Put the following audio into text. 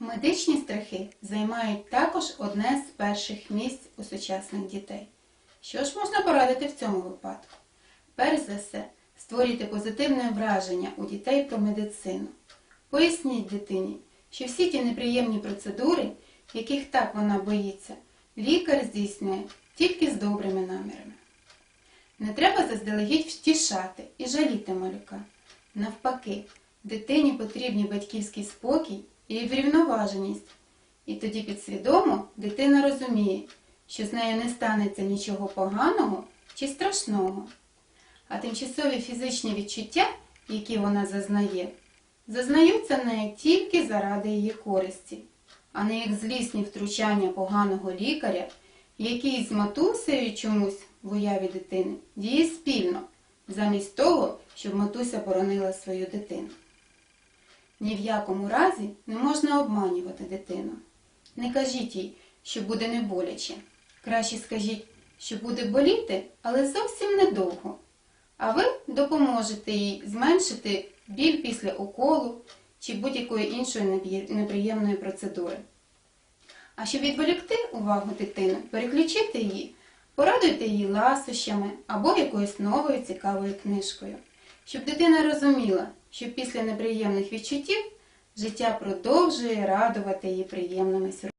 Медичні страхи займають також одне з перших місць у сучасних дітей. Що ж можна порадити в цьому випадку? Перш за все, створюйте позитивне враження у дітей про медицину. Поясніть дитині, що всі ті неприємні процедури, яких так вона боїться, лікар здійснює тільки з добрими намірами. Не треба заздалегідь втішати і жаліти малюка. Навпаки, дитині потрібні батьківський спокій і врівноваженість. І тоді підсвідомо дитина розуміє, що з нею не станеться нічого поганого чи страшного. А тимчасові фізичні відчуття, які вона зазнає, зазнаються нею тільки заради її користі, а не як злісні втручання поганого лікаря, який з матусею чомусь в уяві дитини діє спільно, замість того, щоб матуся боронила свою дитину. Ні в якому разі не можна обманювати дитину. Не кажіть їй, що буде не боляче. Краще скажіть, що буде боліти, але зовсім недовго. А ви допоможете їй зменшити біль після уколу чи будь-якої іншої неприємної процедури. А щоб відволікти увагу дитини, переключити її, порадуйте її ласощами або якоюсь новою цікавою книжкою, щоб дитина розуміла, що після неприємних відчуттів життя продовжує радувати її приємними сюрпризами.